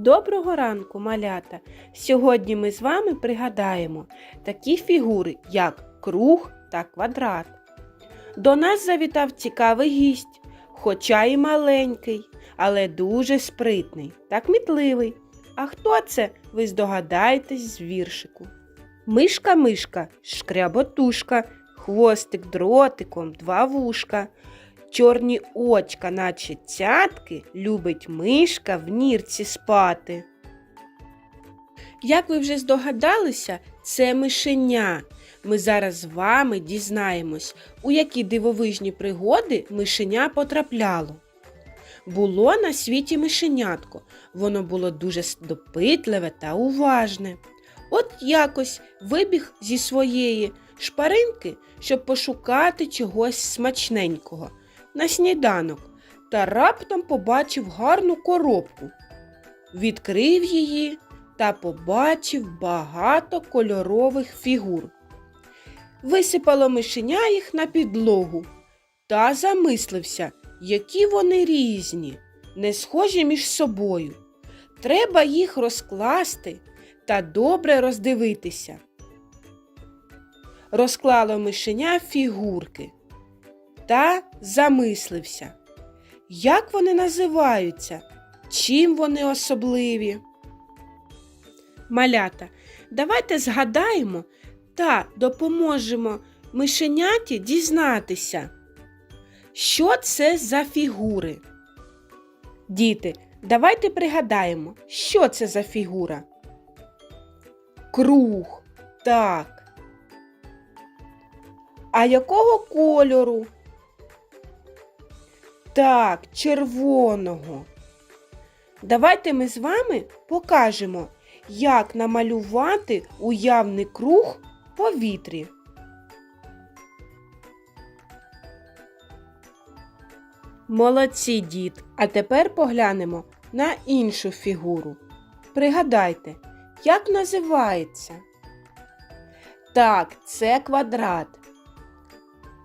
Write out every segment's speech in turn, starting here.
Доброго ранку, малята! Сьогодні ми з вами пригадаємо такі фігури, як круг та квадрат. До нас завітав цікавий гість, хоча й маленький, але дуже спритний та кмітливий. А хто це, ви здогадаєтесь з віршику? Мишка мишка, шкряботушка, хвостик дротиком, два вушка. Чорні очка, наче цятки, любить мишка в нірці спати. Як ви вже здогадалися, це мишеня. Ми зараз з вами дізнаємось, у які дивовижні пригоди мишеня потрапляло. Було на світі мишенятко, воно було дуже допитливе та уважне. От якось вибіг зі своєї шпаринки, щоб пошукати чогось смачненького на сніданок та раптом побачив гарну коробку. Відкрив її та побачив багато кольорових фігур. Висипало мишеня їх на підлогу та замислився, які вони різні, не схожі між собою. Треба їх розкласти та добре роздивитися. Розклало мишеня фігурки та замислився, як вони називаються, чим вони особливі. Малята, давайте згадаємо та допоможемо мишеняті дізнатися, що це за фігури. Діти, давайте пригадаємо, що це за фігура. Круг. Так. А якого кольору? Так, червоного. Давайте ми з вами покажемо, як намалювати уявний круг в повітрі. Молодці, дід. А тепер поглянемо на іншу фігуру. Пригадайте, як називається? Так, це квадрат.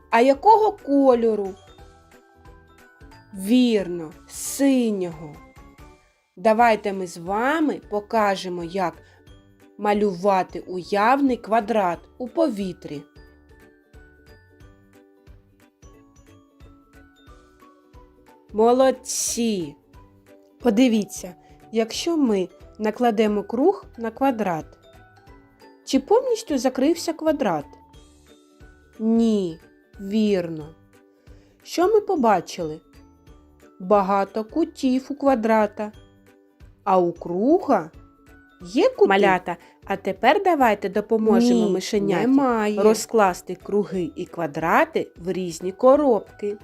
А якого кольору? Вірно, синього. Давайте ми з вами покажемо, як малювати уявний квадрат у повітрі. Молодці! Подивіться, якщо ми накладемо круг на квадрат, чи повністю закрився квадрат? Ні, вірно. Що ми побачили? Багато кутів у квадрата, а у круга є кути. Малята, а тепер давайте допоможемо Ні, мишеняті немає. розкласти круги і квадрати в різні коробки.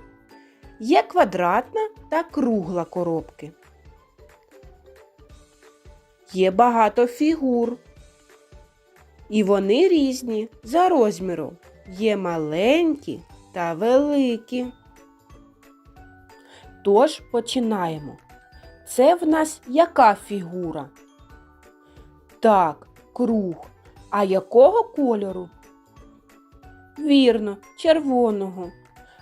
Є квадратна та кругла коробки. Є багато фігур. І вони різні за розміром. Є маленькі та великі. Тож починаємо. Це в нас яка фігура? Так, круг. А якого кольору? Вірно, червоного.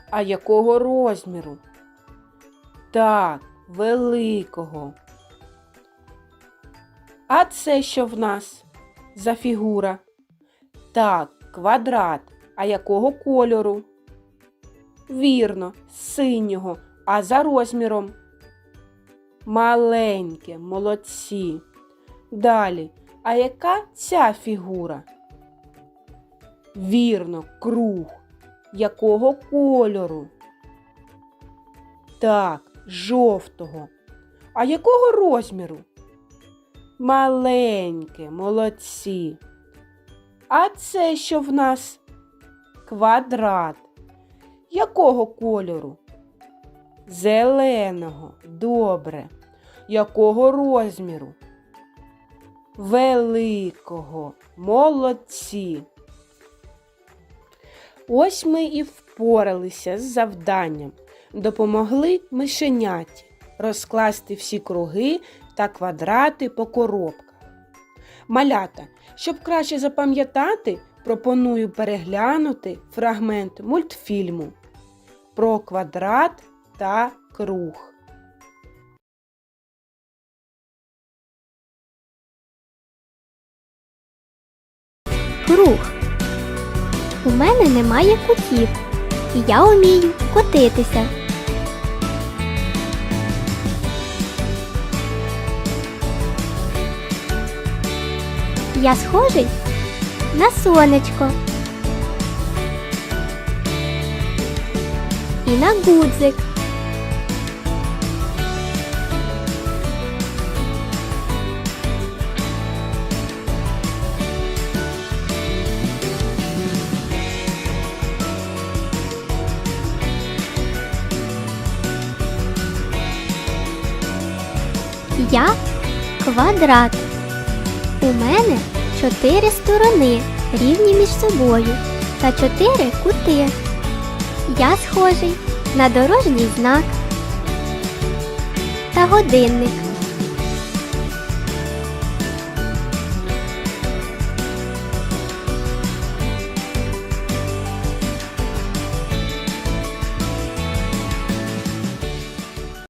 А якого розміру? Так, великого. А це що в нас за фігура? Так, квадрат. А якого кольору? Вірно, синього. А за розміром? Маленьке, молодці. Далі. А яка ця фігура? Вірно, круг. Якого кольору? Так, жовтого. А якого розміру? Маленьке, молодці. А це що в нас? Квадрат. Якого кольору? Зеленого. Добре. Якого розміру? Великого. Молодці. Ось ми і впоралися з завданням. Допомогли мишеняті розкласти всі круги та квадрати по коробках. Малята, щоб краще запам'ятати, пропоную переглянути фрагмент мультфільму про квадрат та круг. Круг. У мене немає кутів. І я вмію котитися. Я схожий на сонечко. І на гудзик. Я квадрат. У мене чотири сторони рівні між собою та чотири кути. Я схожий на дорожній знак та годинник.